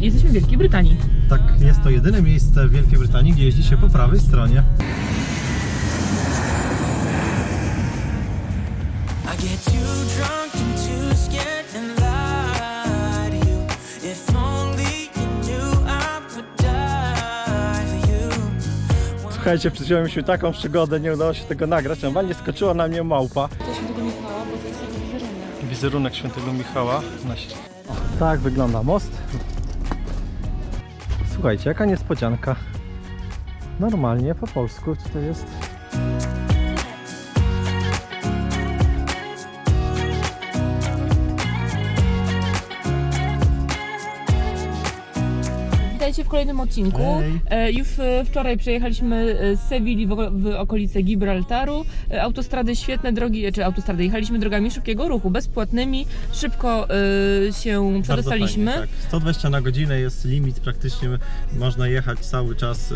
Jesteśmy w Wielkiej Brytanii. Tak, jest to jedyne miejsce w Wielkiej Brytanii, gdzie jeździ się po prawej stronie. Słuchajcie, przeżyliśmy taką przygodę, nie udało się tego nagrać. Normalnie skoczyła na mnie małpa. To świętego Michała, bo to jest jego wizerunek. Wizerunek świętego Michała. Na... O, tak wygląda most. Słuchajcie, jaka niespodzianka. Normalnie po polsku tutaj jest. Witajcie w kolejnym odcinku. E, Już e, wczoraj przejechaliśmy e, z Sewilli w, w okolice Gibraltaru. E, Autostrady świetne drogi, e, czy autostrady jechaliśmy drogami szybkiego ruchu, bezpłatnymi. Szybko e, się przedostaliśmy. Bardzo fajnie, tak. 120 na godzinę jest limit, praktycznie można jechać cały czas y,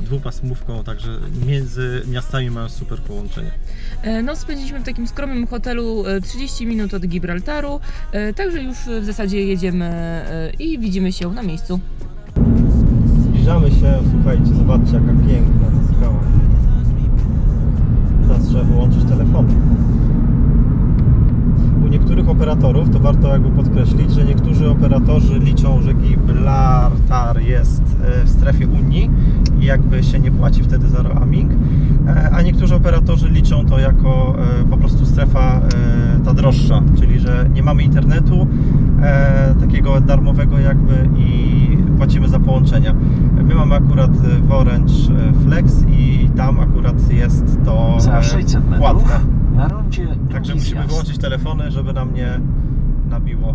dwupasmówką, także między miastami mają super połączenie. E, No, spędziliśmy w takim skromnym hotelu e, 30 minut od Gibraltaru, e, także już w zasadzie jedziemy e, i widzimy się na miejscu. Zbliżamy się, słuchajcie, zobaczcie jaka piękna ta skała. Teraz trzeba wyłączyć telefon. U niektórych operatorów, to warto jakby podkreślić, że niektórzy operatorzy liczą, że Gibraltar jest e, w strefie Unii i jakby się nie płaci wtedy za roaming, a niektórzy operatorzy liczą to jako e, po prostu strefa e, ta droższa, czyli że nie mamy internetu e, takiego darmowego jakby i płacimy za połączenia. My mamy akurat e, w Orange e, Flex i tam akurat jest to Za e, 600 metrów płatne. na rondzie Także musimy zjazd. wyłączyć telefony, żeby nam nie nabiło.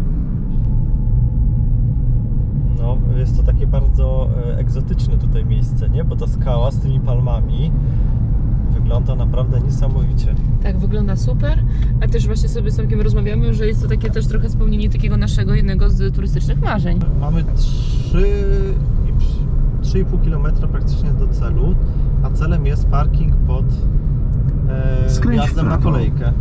No, jest to takie bardzo e, egzotyczne tutaj miejsce, nie? Bo ta skała z tymi palmami wygląda naprawdę niesamowicie. Tak, wygląda super, a też właśnie sobie z Tomkiem rozmawiamy, że jest to takie też trochę spełnienie takiego naszego jednego z turystycznych marzeń. Mamy 3,5 km praktycznie do celu, a celem jest parking pod e, Skręć wjazdem na prawo. kolejkę.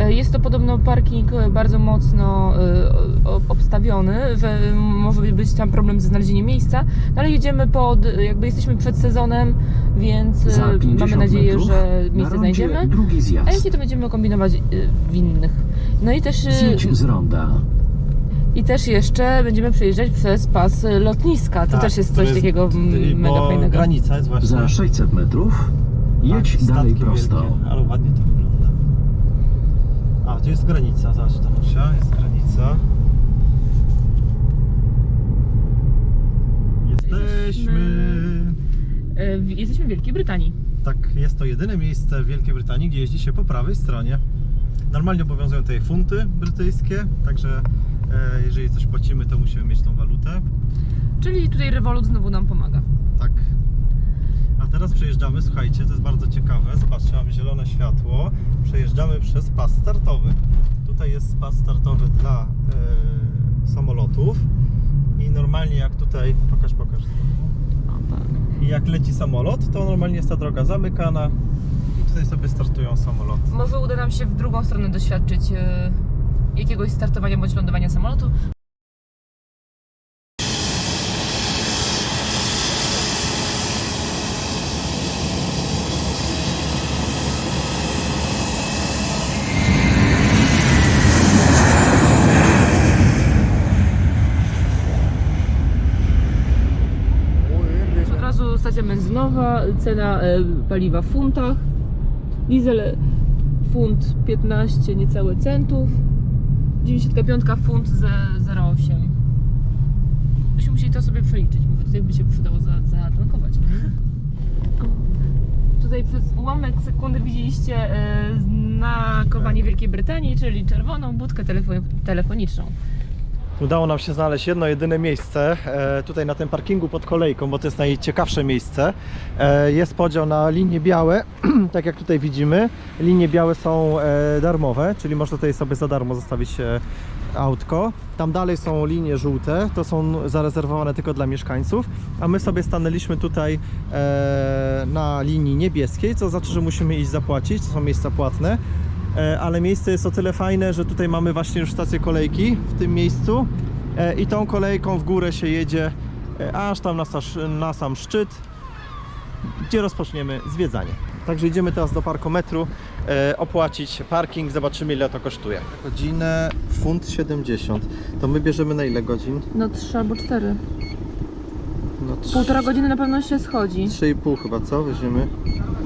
E, Jest to podobno parking e, bardzo mocno e, obstawiony, że może być tam problem ze znalezieniem miejsca, no ale jedziemy pod, jakby jesteśmy przed sezonem, więc Za 50 mamy nadzieję, że na miejsce rondzie znajdziemy. drugi A jeśli to będziemy kombinować w innych. No i też, Zjedź z ronda. i też jeszcze będziemy przejeżdżać przez pas lotniska. To Tak, też jest coś takiego mm, mega bo fajnego. granica jest właśnie... Za 600 metrów jedź Tak, dalej prosto. Wielkie, ale ładnie to. A, tu jest granica, zobacz Danusia, jest granica. Jesteśmy! E, w- Jesteśmy w Wielkiej Brytanii. Tak, jest to jedyne miejsce w Wielkiej Brytanii, gdzie jeździ się po prawej stronie. Normalnie obowiązują tutaj funty brytyjskie, także e, jeżeli coś płacimy, to musimy mieć tą walutę. Czyli tutaj Revolut znowu nam pomaga. Tak. A teraz przejeżdżamy, słuchajcie, to jest bardzo ciekawe. Zobaczcie, mamy zielone światło. Przejeżdżamy przez pas startowy. Tutaj jest pas startowy dla e, samolotów. I normalnie jak tutaj, pokaż, pokaż. Tak. I jak leci samolot, to normalnie jest ta droga zamykana. I tutaj sobie startują samoloty. Może uda nam się w drugą stronę doświadczyć e, jakiegoś startowania bądź lądowania samolotu. Od razu stacja cena e, paliwa w funtach. Diesel funt 15 niecałe centów. 95 funt ze 0,8. Byśmy musieli to sobie przeliczyć. Mówię, tutaj by się przydało za, zatankować. Tutaj przez ułamek sekundy widzieliście e, znakowanie Wielkiej Brytanii, czyli czerwoną budkę telefo- telefoniczną. Udało nam się znaleźć jedno jedyne miejsce e, tutaj na tym parkingu pod kolejką, bo to jest najciekawsze miejsce. E, jest podział na linie białe, tak jak tutaj widzimy. Linie białe są e, darmowe, czyli można tutaj sobie za darmo zostawić autko. Tam dalej są linie żółte, to są zarezerwowane tylko dla mieszkańców, a my sobie stanęliśmy tutaj na linii niebieskiej, co znaczy, że musimy iść zapłacić, to są miejsca płatne. E, ale miejsce jest o tyle fajne, że tutaj mamy właśnie już stację kolejki w tym miejscu e, i tą kolejką w górę się jedzie e, aż tam na, na sam szczyt, gdzie rozpoczniemy zwiedzanie. Także idziemy teraz do parkometru, e, opłacić parking, zobaczymy ile to kosztuje. Godzinę funt 70. To my bierzemy na ile godzin? No trzy albo cztery. No trz- Półtora godziny na pewno się schodzi. 3,5 chyba, co? Weźmiemy.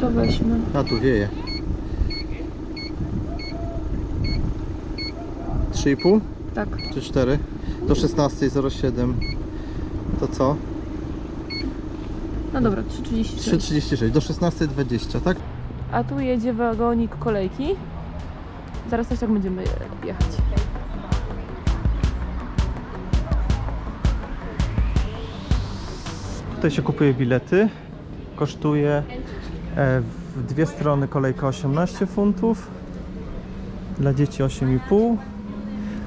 To weźmy. A tu wieje. 3,5 Tak. czy 4? Do 16.07. To co? No dobra, 3,36. 3.36. Do 16.20, tak? A tu jedzie wagonik kolejki. Zaraz też tak będziemy jechać. Tutaj się kupuje bilety. Kosztuje e, w dwie strony kolejka 18 funtów. Dla dzieci 8,5.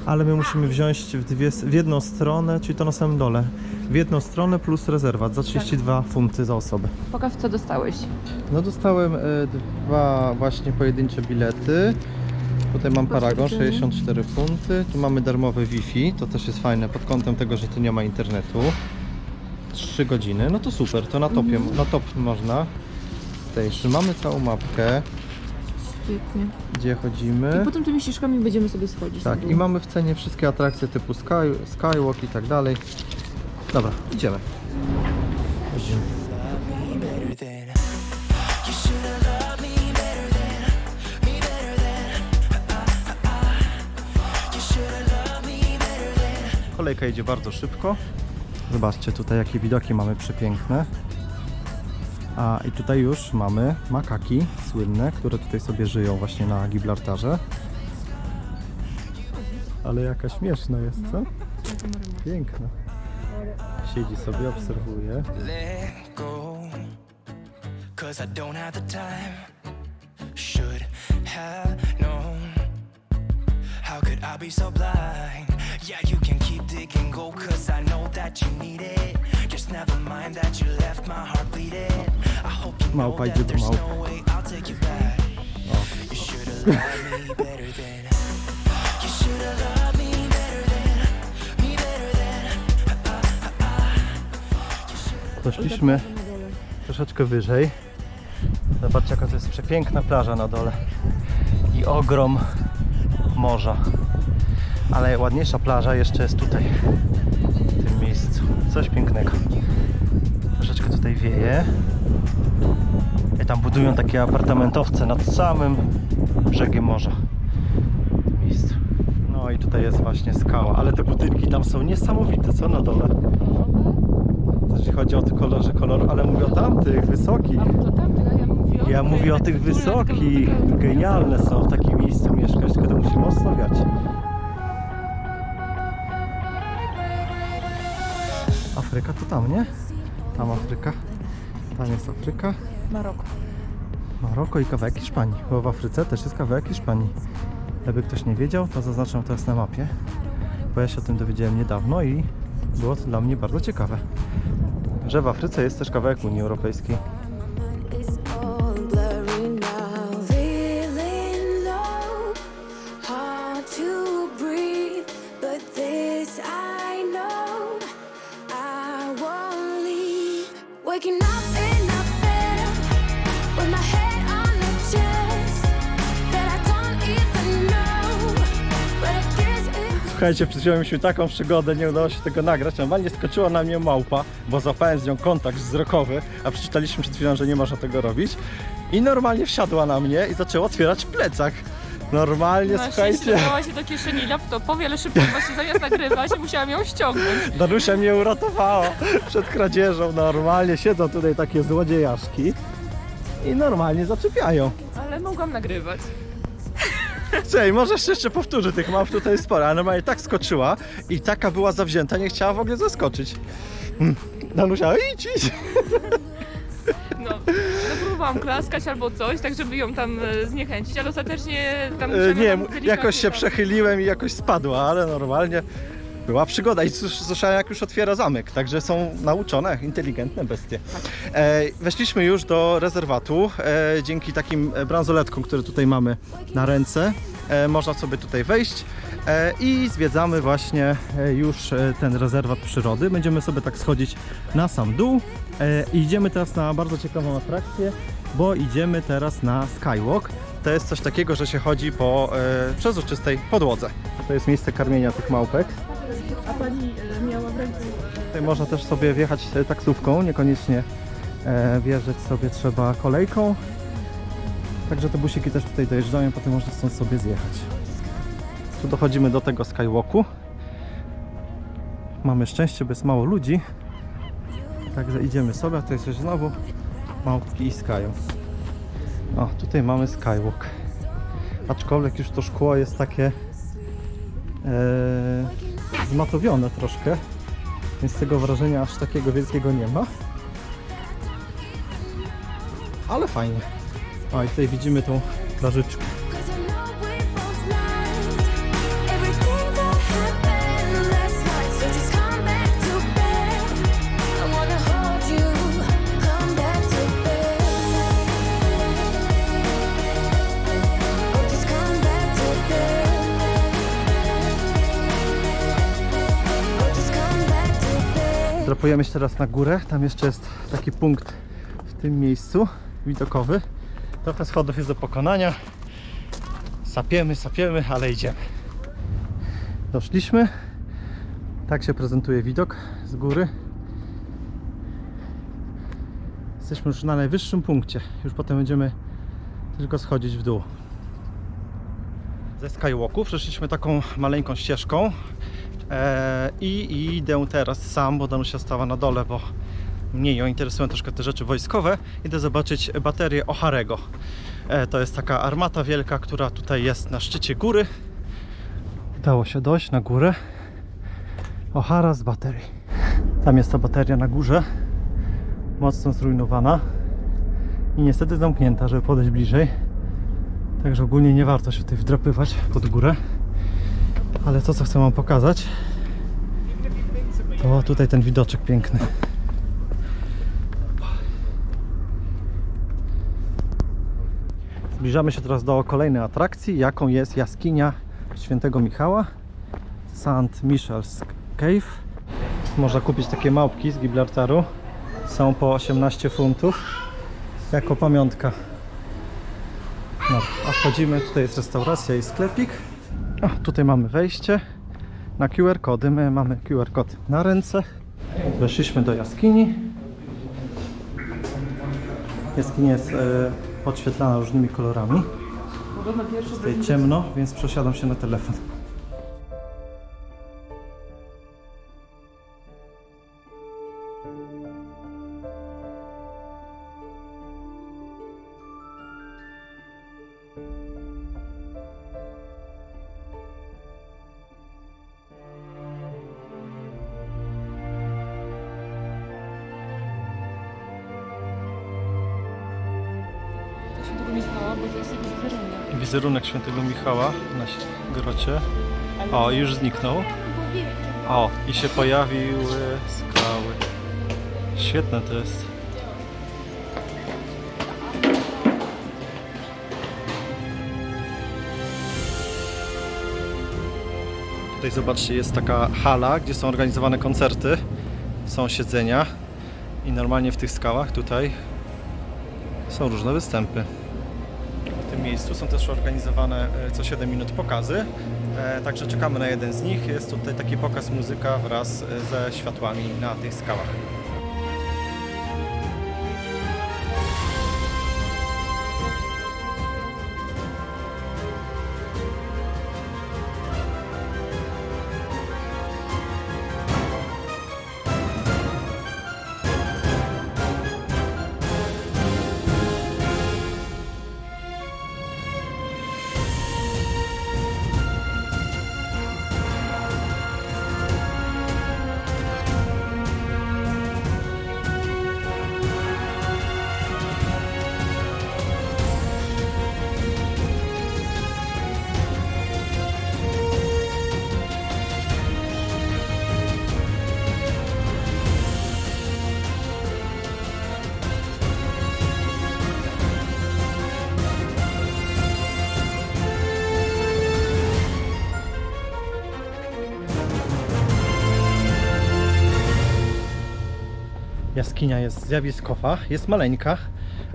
Ale my musimy wziąć w, dwie, w jedną stronę, czyli to na samym dole. W jedną stronę plus rezerwat za 32 funty za osobę. Pokaż co dostałeś. No dostałem e, dwa właśnie pojedyncze bilety. Tutaj mam Paragon, Potwierdzenie. 64 funty. Tu mamy darmowe Wi-Fi, to też jest fajne pod kątem tego, że tu nie ma internetu. 3 godziny, no to super, to na topie, na top można. Tutaj mamy całą mapkę, Świetnie. gdzie I chodzimy. potem tymi ścieżkami będziemy sobie schodzić. Tak, dół. i mamy w cenie wszystkie atrakcje typu Sky, Skywalk i tak dalej. Dobra, idziemy. Chodzimy. me better than you should have loved me better than me better than you should have loved me better than Kolejka jedzie bardzo szybko. Zobaczcie tutaj jakie widoki mamy przepiękne. A i tutaj już mamy makaki słynne, które tutaj sobie żyją właśnie na Gibraltarze. Ale jaka śmieszna jest, co? Piękna. Siedzi sobie, obserwuje. cause I don't have the time should have known how could I be so blind yeah you can keep digging go cause I know that you need it just never mind that you left my heart bleeding I hope you know Małpa idzie that do there's małpy. no way I'll take you back you should have loved me better than you should have loved me better than me better than Doszliśmy troszeczkę wyżej. Zobaczcie jaka to jest przepiękna plaża na dole. I ogrom morza. Ale ładniejsza plaża jeszcze jest tutaj, w tym miejscu. Coś pięknego. Troszeczkę tutaj wieje. I tam budują takie apartamentowce nad samym brzegiem morza. W tym miejscu. No i tutaj jest właśnie skała, ale te budynki tam są niesamowite, co na dole? Jeśli chodzi o te kolorze kolor, ale mówię o tamtych, wysokich. Ja mówię o tych wysokich. Genialne są w takim miejscu mieszkać, tylko to musi mocno wiać. Afryka to tam, nie? Tam Afryka. Tam jest Afryka. Maroko. Maroko i kawałek Hiszpanii, bo w Afryce też jest kawałek Hiszpanii. Jakby ktoś nie wiedział, to zaznaczam teraz na mapie, bo ja się o tym dowiedziałem niedawno i było to dla mnie bardzo ciekawe, że w Afryce jest też kawałek Unii Europejskiej. Słuchajcie, przeżyliśmy taką przygodę, nie udało się tego nagrać. Normalnie skoczyła na mnie małpa, bo złapałem z nią kontakt wzrokowy, a przeczytaliśmy przed chwilą, że nie można tego robić. I normalnie wsiadła na mnie i zaczęła otwierać plecak. Normalnie, szczęście słuchajcie, dała się do kieszeni laptopowi, ale szybko właśnie zamiast nagrywać musiałam ją ściągnąć. Danusia mnie uratowała przed kradzieżą. Normalnie siedzą tutaj takie złodziejaszki i normalnie zaczepiają. Ale mogłam nagrywać. Cześć, możesz jeszcze powtórzyć tych małp tutaj jest sporo, ale normalnie tak skoczyła i taka była zawzięta, nie chciała w ogóle zaskoczyć. Mm. Danusia, idź, idź. No, no próbowałam klaskać albo coś, tak żeby ją tam e, zniechęcić, ale ostatecznie tam E, musiałam ją Nie, tam delikatnie jakoś się tam- przechyliłem i jakoś spadła, ale normalnie była przygoda i słysz- słyszałem jak już otwiera zamek, także są nauczone, inteligentne bestie. E, weszliśmy już do rezerwatu e, dzięki takim e, bransoletkom, które tutaj mamy na ręce. E, można sobie tutaj wejść e, i zwiedzamy właśnie e, już e, ten rezerwat przyrody. Będziemy sobie tak schodzić na sam dół e, i idziemy teraz na bardzo ciekawą atrakcję, bo idziemy teraz na skywalk. To jest coś takiego, że się chodzi po e, przezroczystej podłodze. To jest miejsce karmienia tych małpek. A pani e, miała w ręku Tutaj można też sobie wjechać e, taksówką, niekoniecznie e, wjeżdżać sobie trzeba kolejką. Także te busiki też tutaj dojeżdżają, potem można stąd sobie zjechać. Tu dochodzimy do tego skywalku. Mamy szczęście, bo jest mało ludzi. Także idziemy sobie, a to jest znowu małpki i skają. O, tutaj mamy skywalk. Aczkolwiek już to szkło jest takie e, zmatowione troszkę więc tego wrażenia aż takiego wielkiego nie ma. Ale fajnie. O, i tutaj widzimy tą plażyczkę. To bed. Drapujemy się teraz na górę. Tam jeszcze jest taki punkt w tym miejscu widokowy. Trochę schodów jest do pokonania. Sapiemy, sapiemy, ale idziemy. Doszliśmy. Tak się prezentuje widok z góry. Jesteśmy już na najwyższym punkcie. Już potem będziemy tylko schodzić w dół. Ze Skywalku przeszliśmy taką maleńką ścieżką e, i idę teraz sam, bo Danusia stała na dole, bo mnie ją interesują troszkę te rzeczy wojskowe. Idę zobaczyć baterię Oharego. E, to jest taka armata wielka, która tutaj jest na szczycie góry. Udało się dojść na górę. Ohara z baterii. Tam jest ta bateria na górze. Mocno zrujnowana. I niestety zamknięta, żeby podejść bliżej. Także ogólnie nie warto się tutaj wdrapywać pod górę. Ale to co chcę Wam pokazać to tutaj ten widoczek piękny. Zbliżamy się teraz do kolejnej atrakcji, jaką jest jaskinia Świętego Michała St. Michel's Cave. Można kupić takie małpki z Gibraltaru. Są po 18 funtów jako pamiątka. No, a wchodzimy, tutaj jest restauracja i sklepik. O, tutaj mamy wejście na QR kody. My mamy QR kod na ręce. Weszliśmy do jaskini. Jaskinia jest e, podświetlana różnymi kolorami. Pierwszy Tutaj ciemno, więc przesiadam się na telefon. Świętego Michała na grocie. O, już zniknął. O, i się pojawiły skały. Świetne to jest. Tutaj zobaczcie, jest taka hala, gdzie są organizowane koncerty. Są siedzenia. I normalnie w tych skałach tutaj są różne występy. Miejscu są też organizowane e, co 7 minut pokazy. E, Także czekamy na jeden z nich. Jest tutaj taki pokaz muzyka wraz e, ze światłami na tych skałach. Jaskinia jest zjawiskowa, jest maleńka,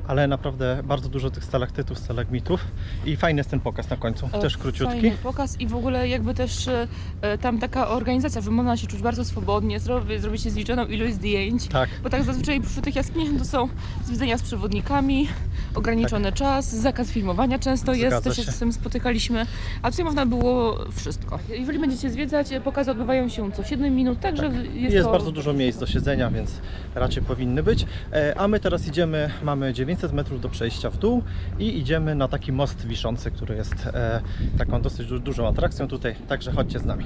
ale naprawdę bardzo dużo tych stalaktytów, stalagmitów i fajny jest ten pokaz na końcu, E, też króciutki. Fajny pokaz i w ogóle jakby też e, e, tam taka organizacja, że można się czuć bardzo swobodnie, zrobić, zrobić zliczoną ilość zdjęć. Tak, Bo tak zazwyczaj przy tych jaskiniach to są zwiedzenia z przewodnikami, ograniczony czas, zakaz filmowania często jest, Tak. Zgadza też się się. z tym spotykaliśmy, a tutaj można było wszystko. Jeżeli będziecie zwiedzać, pokazy odbywają się co 7 minut, także jest, jest to... bardzo dużo miejsc do siedzenia, więc raczej powinny być. E, A my teraz idziemy, mamy 900 metrów do przejścia w dół i idziemy na taki most wiszący, który jest e, taką dosyć du- dużą atrakcją tutaj, także chodźcie z nami.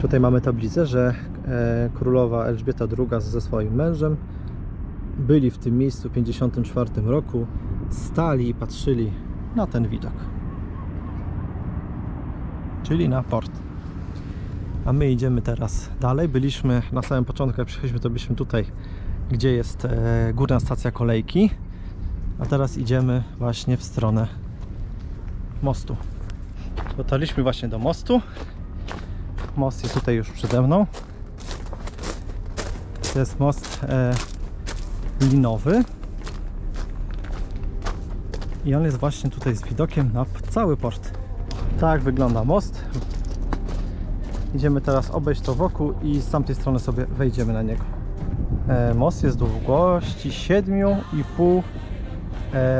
Tutaj mamy tablicę, że e, królowa Elżbieta II ze swoim mężem byli w tym miejscu w 54 roku, stali i patrzyli na ten widok. Czyli na port. A my idziemy teraz dalej. Byliśmy na samym początku, jak przyjechaliśmy, to byliśmy tutaj, gdzie jest e, górna stacja kolejki. A teraz idziemy właśnie w stronę mostu. Dotarliśmy właśnie do mostu. Most jest tutaj już przede mną. To jest most e, linowy. I on jest właśnie tutaj z widokiem na cały port. Tak wygląda most. Idziemy teraz obejść to wokół i z tamtej strony sobie wejdziemy na niego. E, most jest długości 7,5 e,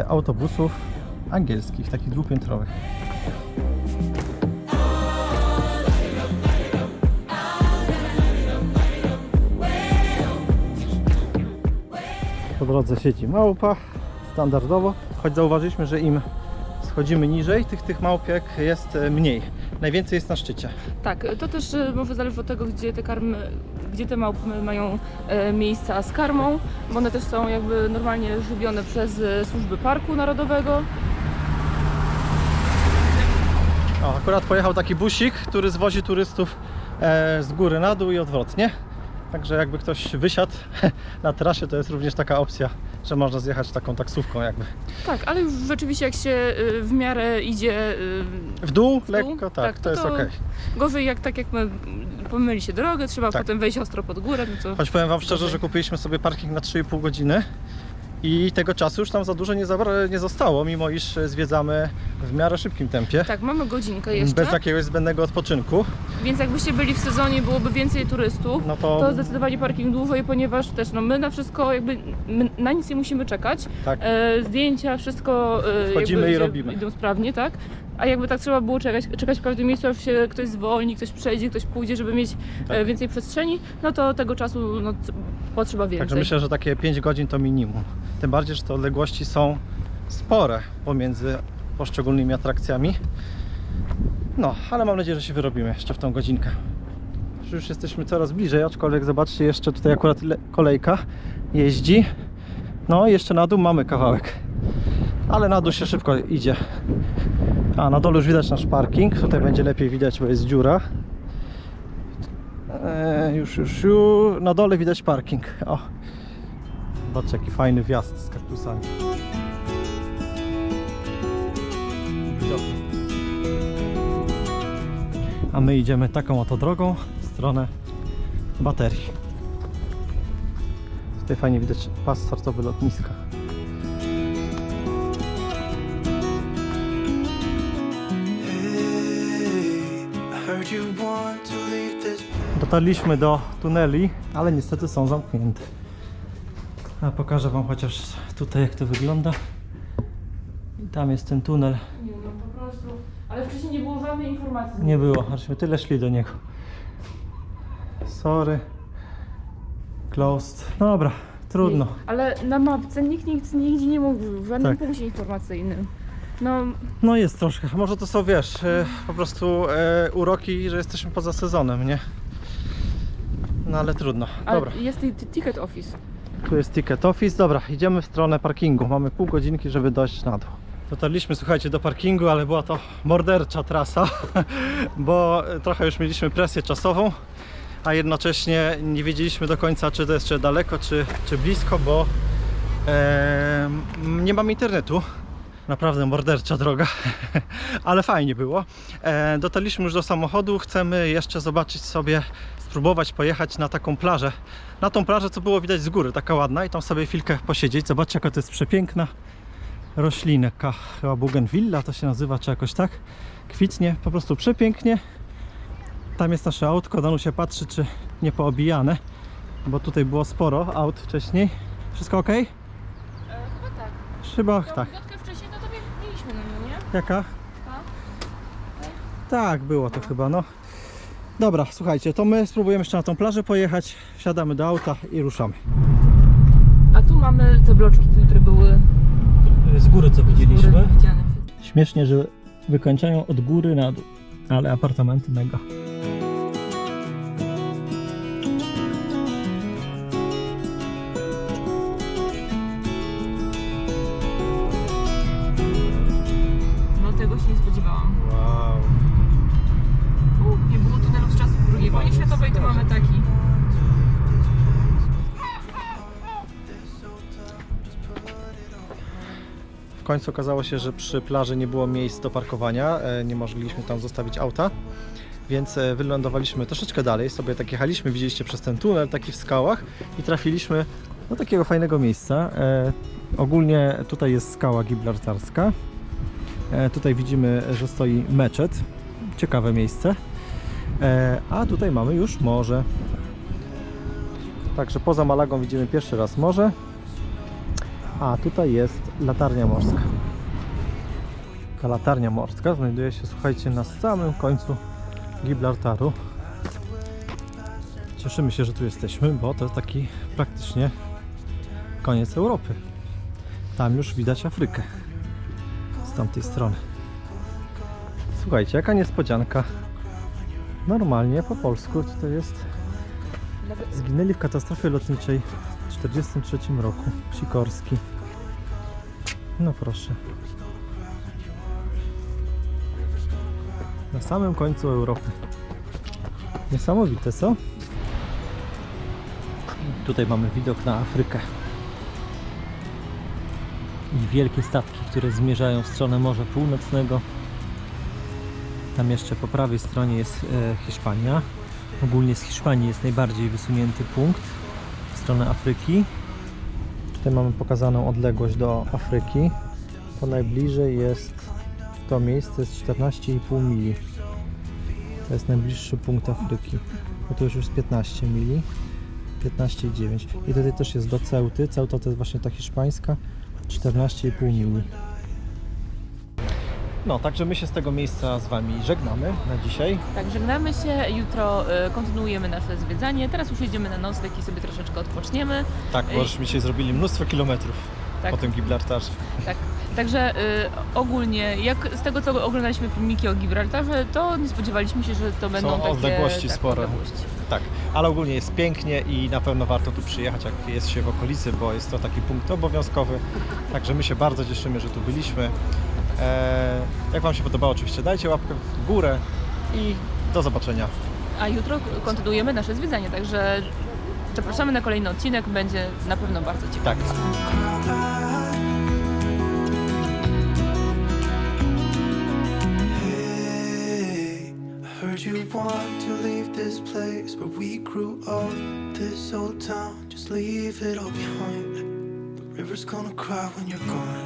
autobusów angielskich, takich dwupiętrowych. Po drodze siedzi małpa, standardowo, choć zauważyliśmy, że im schodzimy niżej, tych, tych małpiek jest e, mniej. Najwięcej jest na szczycie. Tak, to też e, może zależy od tego, gdzie te karmy, gdzie te małpy mają e, miejsca z karmą, bo one też są jakby normalnie żywione przez e, służby parku narodowego. O, akurat pojechał taki busik, który zwozi turystów e, z góry na dół i odwrotnie. Także jakby ktoś wysiadł na trasie, to jest również taka opcja, że można zjechać taką taksówką jakby. Tak, ale już rzeczywiście jak się w miarę idzie W dół, W dół? lekko, tak, Tak, to, to jest ok. gorzej jak tak jak my pomyli się drogę, trzeba Tak. potem wejść ostro pod górę, no to Choć powiem Wam szczerze, że kupiliśmy sobie parking na 3,5 godziny i tego czasu już tam za dużo nie, zabra- nie zostało, mimo iż zwiedzamy w miarę szybkim tempie. tak, mamy godzinkę jeszcze, Bez jakiegoś zbędnego odpoczynku. więc jakbyście byli w sezonie, byłoby więcej turystów, No to, to zdecydowanie parking dłużej, ponieważ też no, my na wszystko jakby, na nic nie musimy czekać. tak, E, zdjęcia, wszystko e, Wchodzimy i robimy. idą sprawnie, tak? A jakby tak trzeba było czekać, czekać w każdym miejscu, aż się ktoś zwolni, ktoś przejdzie, ktoś pójdzie, żeby mieć e, Tak. więcej przestrzeni, no to tego czasu no, potrzeba więcej. Także myślę, że takie 5 godzin to minimum. Tym bardziej, że te odległości są spore pomiędzy poszczególnymi atrakcjami. No, ale mam nadzieję, że się wyrobimy jeszcze w tą godzinkę. Już jesteśmy coraz bliżej, aczkolwiek zobaczcie, jeszcze tutaj akurat le- kolejka jeździ. No, jeszcze na dół mamy kawałek. Ale na dół się szybko idzie. A, na dole już widać nasz parking. Tutaj będzie lepiej widać, bo jest dziura. E, już, już, już. Na dole widać parking. O. Zobaczcie, jaki fajny wjazd z kaktusami. A my idziemy taką oto drogą w stronę baterii. Tutaj fajnie widać pas startowy lotniska. Dotarliśmy do tuneli, ale niestety są zamknięte. A pokażę Wam chociaż tutaj jak to wygląda. I tam jest ten tunel. Nie, no po prostu. Ale wcześniej nie było żadnej informacji. Nie było, ażśmy tyle szli do niego. Sorry. Closed. Dobra, trudno. Ale na mapce nikt nic nigdzie nie mówił, w żadnym Tak. punkcie informacyjnym. No, No jest troszkę. Może to są, wiesz, e, po prostu e, uroki, że jesteśmy poza sezonem, nie? No ale trudno. ale Dobra, jest t- ticket office. tu jest ticket office. Dobra, idziemy w stronę parkingu. Mamy pół godzinki, żeby dojść na dół. Dotarliśmy, słuchajcie, do parkingu, ale była to mordercza trasa, bo trochę już mieliśmy presję czasową, a jednocześnie nie wiedzieliśmy do końca, czy to jest jeszcze daleko, czy, czy blisko, bo e, nie mam internetu. Naprawdę mordercza droga, ale fajnie było. E, dotarliśmy już do samochodu, chcemy jeszcze zobaczyć sobie, spróbować pojechać na taką plażę. Na tą plażę, co było widać z góry, taka ładna i tam sobie chwilkę posiedzieć. Zobaczcie, jaka to jest przepiękna roślinka. Chyba bougainvillea to się nazywa, czy jakoś tak. Kwitnie po prostu przepięknie. Tam jest nasze autko. Danu się patrzy, czy nie poobijane, bo tutaj było sporo aut wcześniej. Wszystko ok? chyba tak. Chyba tak. Gotkę wcześniej, no to mieliśmy na nią, nie? Jaka? Ta? Tak, było to chyba, no. Dobra, słuchajcie, to my spróbujemy jeszcze na tą plażę pojechać. Wsiadamy do auta i ruszamy. A tu mamy te bloczki, które były Z góry co góry widziane. Śmiesznie, że wykończają od góry na dół, ale apartamenty mega. Końcu okazało się, że przy plaży nie było miejsc do parkowania, e, nie mogliśmy tam zostawić auta, więc e, wylądowaliśmy troszeczkę dalej, sobie tak jechaliśmy, widzieliście przez ten tunel taki w skałach i trafiliśmy do takiego fajnego miejsca. E, Ogólnie tutaj jest skała gibraltarska. Tutaj widzimy, że stoi meczet. Ciekawe miejsce. A tutaj mamy już morze. Także poza Malagą widzimy pierwszy raz morze. A tutaj jest latarnia morska. Ta latarnia morska znajduje się, słuchajcie, na samym końcu Gibraltaru. Cieszymy się, że tu jesteśmy, bo to taki praktycznie koniec Europy. Tam już widać Afrykę z tamtej strony. Słuchajcie, jaka niespodzianka. Normalnie po polsku tutaj jest. Zginęli w katastrofie lotniczej 1943 roku. Sikorski. No proszę. Na samym końcu Europy. Niesamowite, co? Tutaj mamy widok na Afrykę. I wielkie statki, które zmierzają w stronę Morza Północnego. Tam jeszcze po prawej stronie jest e, Hiszpania. Ogólnie z Hiszpanii jest najbardziej wysunięty punkt stronę Afryki. Tutaj mamy pokazaną odległość do Afryki. To najbliżej jest to miejsce jest 14,5 mili. To jest najbliższy punkt Afryki. Bo to już jest 15 mili. 15,9. I tutaj też jest do Ceuty. Ceuta to jest właśnie ta hiszpańska. 14,5 mili. No, także my się z tego miejsca z Wami żegnamy na dzisiaj. Tak, żegnamy się. Jutro y, kontynuujemy nasze zwiedzanie. Teraz już jedziemy na nocleg i sobie troszeczkę odpoczniemy. Tak, bo żeśmy dzisiaj zrobili mnóstwo kilometrów Tak. po tym Gibraltarze. Tak. Także y, ogólnie, jak z tego co oglądaliśmy filmiki o Gibraltarze, to nie spodziewaliśmy się, że to będą takie odległości tak, spore. Odległości. Tak, ale ogólnie jest pięknie i na pewno warto tu przyjechać, jak jest się w okolicy, bo jest to taki punkt obowiązkowy. Także my się bardzo cieszymy, że tu byliśmy. Eee, jak Wam się podobało, oczywiście dajcie łapkę w górę i do zobaczenia. A jutro kontynuujemy nasze zwiedzanie, także zapraszamy na kolejny odcinek, będzie na pewno bardzo ciekawy. Tak. You want to leave this place where we grew up. This old town, just leave it all behind. The river's gonna cry when you're gone.